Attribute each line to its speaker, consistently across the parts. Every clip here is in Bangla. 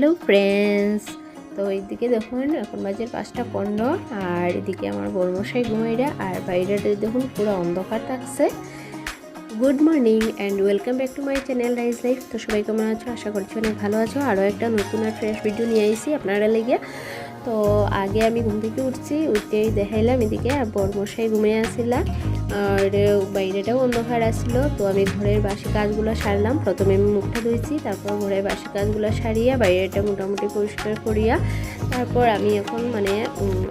Speaker 1: Hello friends. তো এইদিকে দেখুন, এখন বাজে পাঁচটা পনেরো, আর এদিকে আমার বর্মশাই ঘুমাইরা আর বাইরেটা দেখুন পুরো অন্ধকার থাকছে। Good morning and welcome back to my channel Rise Life. তো সবাই কেমন আছো? আশা করছি অনেক ভালো আছো। আরও একটা নতুন আর ফ্রেশ ভিডিও নিয়ে আইসি আপনারা লেগে। তো আগে আমি ঘুম থেকে উঠছি উঠতেই দেখাইলাম এদিকে, আর বর্মশাই ঘুমিয়ে আসছিলাম আর বাইরেটাও অন্ধকার আসছিল তো আমি ঘরের বাসি কাজগুলো সারলাম। প্রথমে আমি মুখটা ধুয়েছি তারপর ঘরের বাসি কাজগুলো সারিয়া, বাইরেটা মোটামুটি পরিষ্কার করিয়া, তারপর আমি এখন মানে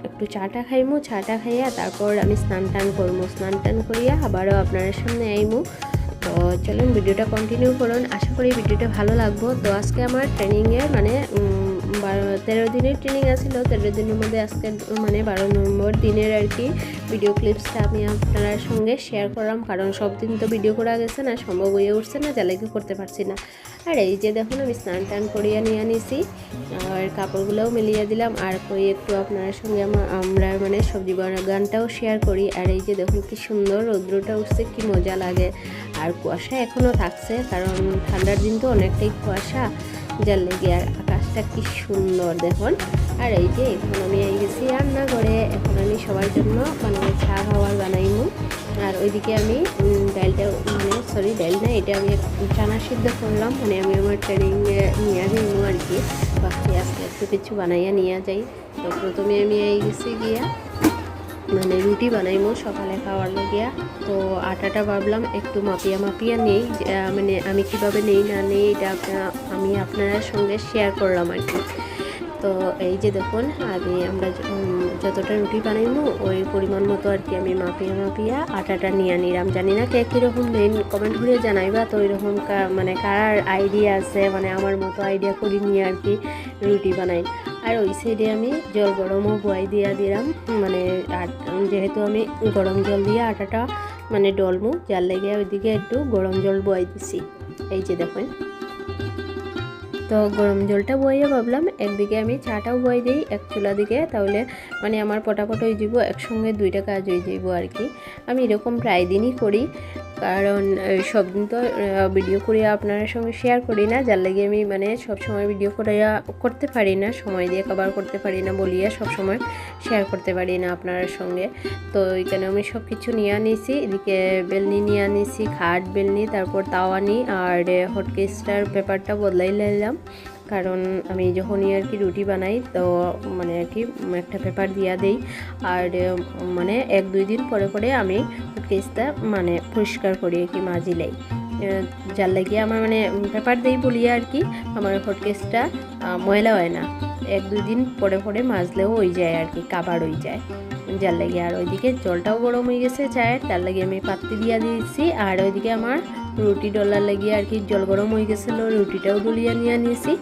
Speaker 1: একটু চাটা খাইমু, চাটা খাইয়া তারপর আমি স্নান টান করব স্নান টান করিয়া আবারও আপনার সামনে আইমু। তো চলুন, ভিডিওটা কন্টিনিউ করুন। আশা করি ভিডিওটা ভালো লাগবো। তো আজকে আমার ট্রেনিংয়ের মানে বারো তেরো দিনের ট্রেনিং আছিল, তেরো দিনের মধ্যে আজকে মানে বারো নম্বর দিনের আর কি ভিডিও ক্লিপসটা আমি আপনার সঙ্গে শেয়ার করলাম। কারণ সব দিন তো ভিডিও করা গেছে না, সম্ভব হয়ে উঠছে না জ্বালাকি করতে পারছি না। আর এই যে দেখুন, আমি স্নান টান করিয়া নিয়ে নিছি আর কাপড়গুলোও মিলিয়ে দিলাম, আর কই একটু আপনার সঙ্গে আমরা মানে সবজি বাগানটাও শেয়ার করি। আর এই যে দেখুন, কি সুন্দর রৌদ্রটা উঠছে, কি মজা লাগে। আর কুয়াশা এখনও থাকছে, কারণ ঠান্ডার দিন তো অনেকটাই কুয়াশা, যার লেগে আর আকাশটা কি সুন্দর দেখুন। আর এই যে এখন আমি এই গেছি রান্না রান্নাঘরে এখন আমি সবার জন্য মানে চা খাওয়ার বানাইমু। আর ওইদিকে আমি ডালটা মানে সরি ডাল না, এটা আমি চানা সিদ্ধ করলাম মানে আমি আমার ট্রেনিংয়ে নিয়ে যাইমু আর কি। বাকি আস্তে আস্তে কিছু বানাইয়া নিয়ে যাই। তো প্রথমে আমি এই গেছি গিয়া মানে রুটি বানাইমো সকালে খাওয়ার লাগিয়া। তো আটাটা ভাবলাম একটু মাপিয়া মাপিয়া নেই মানে আমি কীভাবে নেই না নেই এটা আমি আপনার সঙ্গে শেয়ার করলাম আর কি। তো এই যে দেখুন, আমি আমরা যতটা রুটি বানাইমো ওই পরিমাণ মতো আর কি আমি মাপিয়া মাপিয়া আটাটা নিয়ে নিলাম। জানি না কে কীরকম মেন কমেন্ট করে জানাইবা, তো ওইরকম মানে কার আইডিয়া আছে মানে আমার মতো আইডিয়া করি নিয়ে আর কি রুটি বানাই। আর ওই সাইডে আমি জল গরমও বয়াই দিয়া দিলাম। মানে যেহেতু আমি গরম জল দিয়ে আটাটা মানে ডলমু যার লেগে ওইদিকে একটু গরম জল বয়াই দিছি। এই যে দেখুন। তো গরম জলটা বইয়ে ভাবলাম, একদিকে আমি চাটাও বই দিই এক চুলা দিকে, তাহলে মানে আমার পটাপট হয়ে যাব একসঙ্গে দুইটা কাজ হয়ে যাব আর কি। আমি এরকম প্রায় দিনই করি। কারণ সব দিন তো ভিডিও করে আপনার সঙ্গে শেয়ার করি না। যার লাগে আমি মানে সব সময় ভিডিও করে করতে পারি না। সময় দিয়ে কভার করতে পারি না বলিয়া সব সময় শেয়ার করতে পারি না আপনার সঙ্গে। তো এখানে আমি সব কিছু নিয়ে আনিছি। এদিকে বেলনি নিয়ে আনিছি, খাট, বেলনি, তারপর তাওয়ানি, আর হটকেসটার পেপারটা বদলাই নিলাম। কারণ আমি যখনই আর কি রুটি বানাই, তো মানে আর কি একটা পেপার দিয়া দেই। আর মানে এক দুই দিন পরে পরে আমি হটকেসটা মানে পরিষ্কার করি আর কি মাজিলাই। যার লাগিয়ে আমার মানে পেপার দেই বলিয়া আর কি আমার হটকেসটা ময়লা হয় না। এক দুই দিন পরে পরে মাজলেও হয়ে যায় আর কি, কাবার হয়ে যায়। যার লাগে আর ওইদিকে জলটাও গরম হয়ে গেছে চায়ের, তার লাগে আমি পাত্তি দিয়া দিয়েছি আর ওইদিকে আমার রুটি ডলার লাগিয়ে আর কি জল গরম হয়ে গেছিল, রুটিটাও ডলিয়া নিয়ে নিয়েছি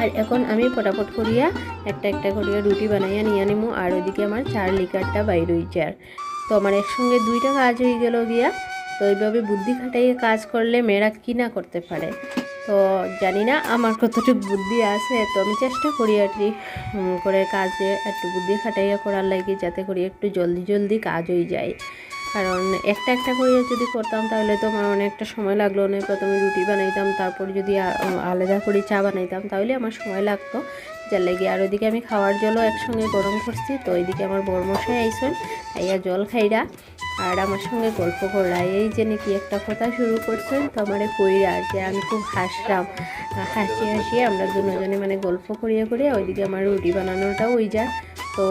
Speaker 1: আর এখন আমি ফটাফট করিয়া একটা একটা করিয়া রুটি বানাইয়া নিয়ে নিমু আর ওইদিকে আমার চার লিকারটা বাইর হয়েছে আর তো আমার একসঙ্গে দুইটা কাজ হয়ে গেল গিয়া, তো এইভাবে বুদ্ধি খাটাইয়ে কাজ করলে মেয়েরা কি না করতে পারে? তো জানি না আমার কতটুকু বুদ্ধি আছে, তো আমি চেষ্টা করি আর কি করে কাজে একটু বুদ্ধি খাটাইয়া করার লাগে, যাতে করে একটু জলদি জলদি কাজ হয়ে যায়। কারণ একটা একটা করে যদি করতাম তাহলে তো আমার অনেকটা সময় লাগল। না প্রথমে রুটি বানাইতাম, তারপর যদি আলাদা করে চা বানাইতাম তাহলে আমার সময় লাগতো। যার লেগে আর ওইদিকে আমি খাওয়ার জলও একসঙ্গে গরম করছি। তো ওইদিকে আমার বরমশাই আইসন, আইয়া জল খাইরা আর আমার সঙ্গে গল্প করলা। এই যে নাকি একটা কথা শুরু করছেন, তো আমার কইরা যে আমি খুব হাসলাম। হাসি হাসি আমরা দুজনে মানে গল্প করিয়া করিয়া ওইদিকে আমার রুটি বানানোটাও ওই যায় তো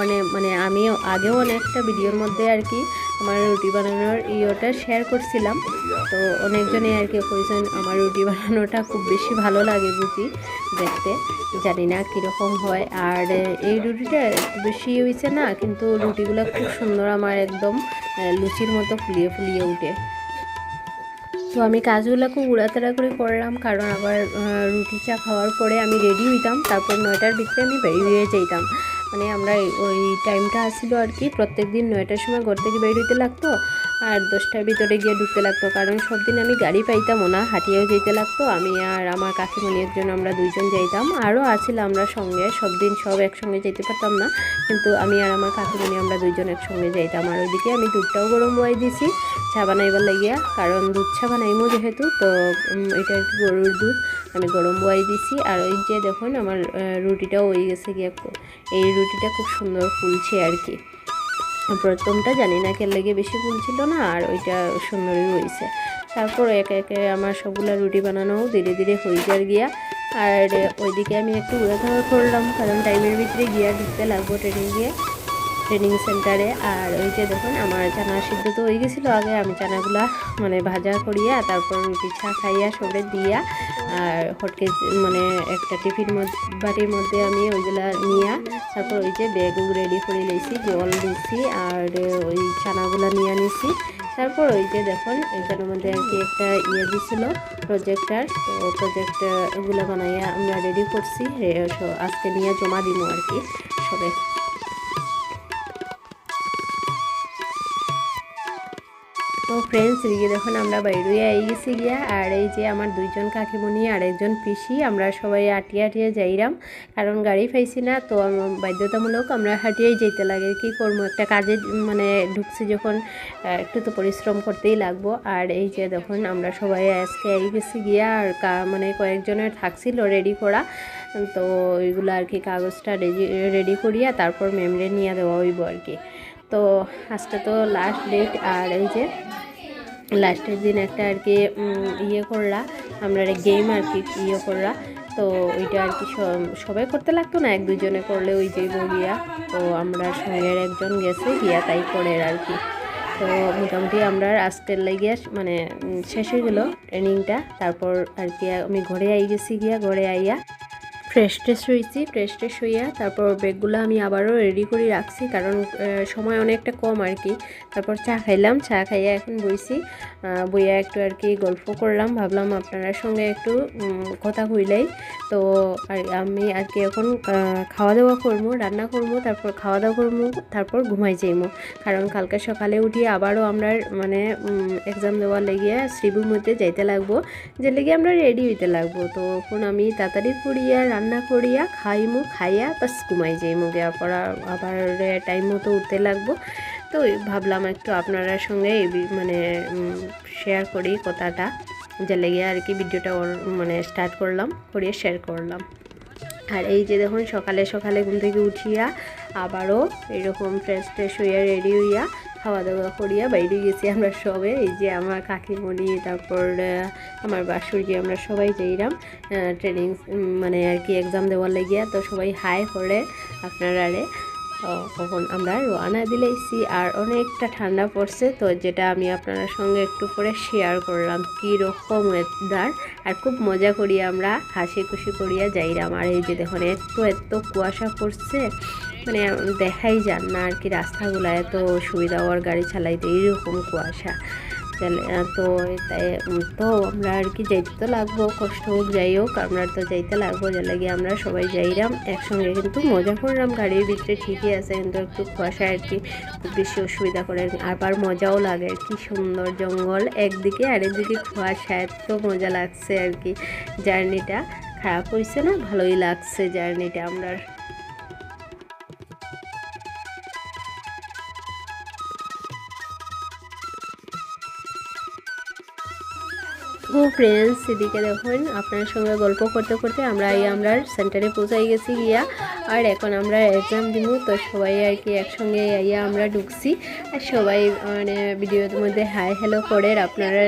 Speaker 1: অনেক মানে আমিও, আগেও অনেকটা ভিডিওর মধ্যে আর কি আমার রুটি বানানোর ইয়েটা শেয়ার করছিলাম। তো অনেকজনে আর কি কইছেন, আমার রুটি বানানোটা খুব বেশি ভালো লাগে বুঝি, দেখতে। জানি না কীরকম হয়। আর এই রুটিটা বেশি হয়েছে না, কিন্তু রুটিগুলো খুব সুন্দর, আমার একদম লুচির মতো ফুলিয়ে ফুলিয়ে উঠে। তো আমি কাজগুলো খুব উড়াতাড়া করে করলাম, কারণ আবার রুটি চা খাওয়ার পরে আমি রেডি হইতাম, তারপর নয়টার ভিতরে আমি বেরিয়ে যেতাম মানে আমরা ওই টাইমটা আসলো আর কি প্রত্যেক দিন নয়টার সময় ঘর থেকে বের হইতে লাগতো। আর দশটার ভিতরে গিয়ে ঢুকতে লাগতো, কারণ সব দিন আমি গাড়ি পাইতামও না, হাঁটিয়েও যেতে লাগতো। আমি আর আমার কাকিমণি একজন আমরা দুইজন যাইতাম, আরও আছিল আমরা সঙ্গে, সব দিন সব একসঙ্গে যেতে পারতাম না। কিন্তু আমি আর আমার কাকিমণি আমরা দুইজন একসঙ্গে যাইতাম, আর ওইদিকে আমি দুধটাও গরম বয়াই দিছি চা বানাইবার লাগিয়া, কারণ দুধ চা বানাইমো যেহেতু, তো এটা একটু গরুর দুধ, আমি গরম বয়াই দিছি আর ওই যে দেখুন, আমার রুটিটাও হয়ে গেছে গিয়ে, এই রুটিটা খুব সুন্দর ফুলছে আর কি। প্রথমটা জানি না কেন লেগে বেশি ভুল ছিল না, আর ওইটা সুন্দরই হয়েছে। তারপর একে একে আমার সবগুলো রুটি বানানো ধীরে ধীরে হয়ে যার গিয়া, আর ওইদিকে আমি একটু উড়া খাওয়া করলাম, কারণ টাইমের ভিতরে গিয়া ঢুকতে লাগবো ট্রেনে গিয়ে। ট্রেনিং সেন্টারে আর ওই যে দেখুন, আমার চানা সিদ্ধ তো হয়ে গেছিল আগে। আমি চানাগুলা মানে ভাজা করিয়া, তারপর চা খাইয়া, সবে দিয়া, আর হটকে মানে একটা টিফিন বাটির মধ্যে আমি ওইগুলা নিয়া, তারপর ওই যে ব্যাগ রেডি করে লইছি জল দিছি, আর ওই চানাগুলা নিয়ে নিছি। তারপর ওই যে দেখুন এখানের মধ্যে আর কি একটা ইয়ে দিছিল প্রজেক্টার তো প্রজেক্টগুলো বানাইয়া আমরা রেডি করছি। আজকে নিয়ে জমা দিব আর কি, সবে। তো ফ্রেন্ডস এদিকে দেখুন, আমরা বাইরে গেছি গিয়া আর এই যে আমার দুইজন কাকিমণি আর একজন পিসি, আমরা সবাই আটিয়ে আটিয়ে যাইরাম। কারণ গাড়ি পাইছি না, তো বাধ্যতামূলক আমরা হাঁটিয়েই যেতে লাগে। কি করব? একটা কাজে মানে ঢুকছি যখন একটু তো পরিশ্রম করতেই লাগবো। আর এই যে দেখুন, আমরা সবাই আজকে আই গেছি গিয়া আর মানে কয়েকজনের থাকছিল রেডি করা। তো ওইগুলো আর কি কাগজটা রেডি রেডি করিয়া তারপর মেমরে নিয়ে দেওয়া হইব আর কি। তো আজকে তো লাস্ট ডেট আর এই যে লাস্টের দিন একটা আর কি ইয়ে করলা, আমরা গেম আর কি ইয়ে করলা। তো ওইটা আর কি সবাই করতে লাগতো না, এক দুজনে করলে ওই যে গিয়া তো আমরা সঙ্গের একজন গেছে, গিয়া তাই করে আর কি। তো মোটামুটি আমরা আজকের লাগিয়ে মানে শেষ হয়ে গেলো ট্রেনিংটা তারপর আর কি আমি ঘরে আই গেছি গিয়া, ঘরে আইয়া ফ্রেশ ট্রেশ হয়েছি ফ্রেশ ট্রেশ হইয়া তারপর ব্যাগগুলো আমি আবারও রেডি করে রাখছি কারণ সময় অনেকটা কম আর কি। তারপর চা খাইলাম, চা খাইয়া এখন বইছি। বইয়া একটু আর কি গল্প করলাম, ভাবলাম আপনার সঙ্গে একটু কথা কইলাই। তো আর আমি আর কি এখন খাওয়া দাওয়া করব, রান্না করব, তারপর খাওয়া দাওয়া করব, তারপর ঘুমাই যাইমো। কারণ কালকে সকালে উঠিয়ে আবারও আমরা মানে এক্সাম দেওয়ার লেগে শ্রীবুর মধ্যে যাইতে লাগবো, যে লেগে আমরা রেডি হইতে লাগবো। তো এখন আমি তাড়াতাড়ি করিয়া রান্না করিয়া খাইমু, খাইয়া বাস ঘুমাই যাইমু। গিয়া পড়া আবার টাইম মতো উঠতে লাগবো। তো ভাবলাম একটু আপনারা সঙ্গে মানে শেয়ার করি কথাটা। যে লেগে আর কি ভিডিওটা মানে স্টার্ট করলাম, করিয়ে শেয়ার করলাম। আর এই যে দেখুন, সকালে সকালে ঘুম থেকে উঠিয়া আবারও এরকম ফ্রেশ ফ্রেশ হইয়া রেডি হইয়া খাওয়া দাওয়া করিয়া বাইরে গেছি আমরা সবে। এই যে আমার কাকিমণি, তারপর আমার বাসুর গিয়ে আমরা সবাই যাইলাম ট্রেনিং মানে আর কি এক্সাম দেওয়ার লাগিয়া। তো সবাই হাই করে আপনারারে। তো তখন আমরা রোয়ানা দিলেছি আর অনেকটা ঠান্ডা পড়ছে, তো যেটা আমি আপনার সঙ্গে একটু করে শেয়ার করলাম। কী রকম ওয়েদার আর খুব মজা করি আমরা হাসি খুশি করিয়া যাইরাম আর এই যে দেখুন, এত এত কুয়াশা পড়ছে মানে দেখাই যান না আর কি রাস্তাগুলো, এত সুবিধা হওয়ার গাড়ি চালাইতে, এইরকম কুয়াশা। তো তাই তো আমরা আর কি যাইতে তো লাগবো, কষ্ট হোক যাই হোক, আমরা তো যাইতে লাগবো যে লাগে আমরা সবাই যাইরাম, একসঙ্গে কিন্তু মজা করলাম গাড়ির ভিতরে ঠিকই আছে, কিন্তু একটু কুয়াশা আর কি বেশি অসুবিধা করে, আবার মজাও লাগে, কি সুন্দর জঙ্গল, একদিকে আরেকদিকে কুয়াশা, এত মজা লাগছে আর কি, জার্নিটা, খারাপ হয়েছে না, ভালোই লাগছে জার্নিটা, আমরা ও ফ্রেন্ডস এদিকে দেখুন, আপনার সঙ্গে গল্প করতে করতে আমরা এই আমরা সেন্টারে পৌঁছাই গেছি গিয়া। আর এখন আমরা এক্সাম দিব, তো সবাই আর কি একসঙ্গে ইয়া আমরা ঢুকছি। আর সবাই মানে ভিডিওর মধ্যে হাই হ্যালো করে আপনারা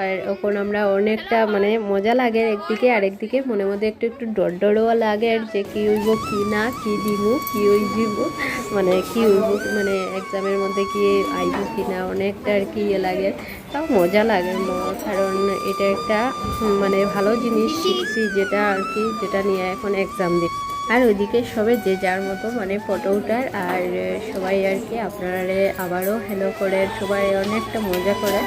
Speaker 1: আর এখন আমরা অনেকটা মানে মজা লাগে একদিকে আর একদিকে মনের মধ্যে একটু একটু ডর ডরও লাগে যে কী হইব কী না, কী দিব, কী হইব মানে কী হইব মানে এক্সামের মধ্যে কি আইব কি না, অনেকটা আর কি ইয়ে লাগে। তাও মজা লাগে কারণ এটা একটা মানে ভালো জিনিস শিখছি, যেটা আর কি, যেটা নিয়ে এখন এক্সাম দিই আর ওইদিকে সবে যে যার মতো মানে ফটো উঠার আর সবাই আর কি আপনারা আবারও হ্যালো করে সবাই অনেকটা মজা করে।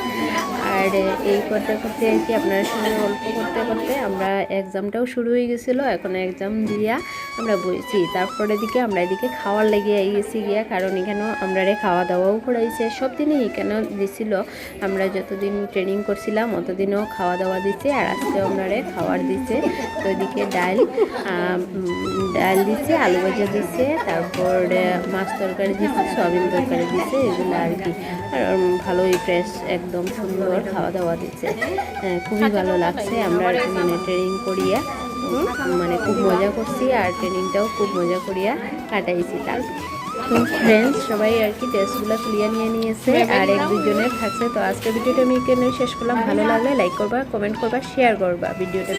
Speaker 1: আর এই করতে করতে আর কি আপনার সঙ্গে গল্প করতে করতে আমরা এক্সামটাও শুরু হয়ে গেছিল, এখন এক্সাম দিয়া আমরা বইছি। তারপরে দিকে আমরা এদিকে খাওয়ার লেগে গেছি গিয়া, কারণ এখানেও আমরা খাওয়া দাওয়াও করাইছে। সব দিনই এখানেও দিছিল। আমরা যতদিন ট্রেনিং করছিলাম, অতদিনও খাওয়া দাওয়া দিচ্ছে আর আজকে আমরা খাওয়ার দিচ্ছে তো এদিকে ডাল ডাল দিচ্ছে আলু ভাজা দিচ্ছে তারপর মাছ তরকারি দিচ্ছে সয়াবিন তরকারি দিচ্ছে এগুলো আর কি। ভালোই ফ্রেশ একদম সুন্দর খাওয়া দাওয়া দিচ্ছে খুবই ভালো লাগছে, আমরা মানে ট্রেনিং করিয়া মানে খুব মজা করছি, আর ট্রেনিংটাও খুব মজা করিয়া কাটাইছি তার ফ্রেন্ডস সবাই আর কি টেস্টগুলো ক্লিয়ার নিয়ে নিয়েছে, আর এক দুজনের থাকছে। তো আজকে ভিডিওটা আমি এখানে শেষ করলাম। ভালো লাগলে লাইক করবা কমেন্ট করবা শেয়ার করবা ভিডিওটা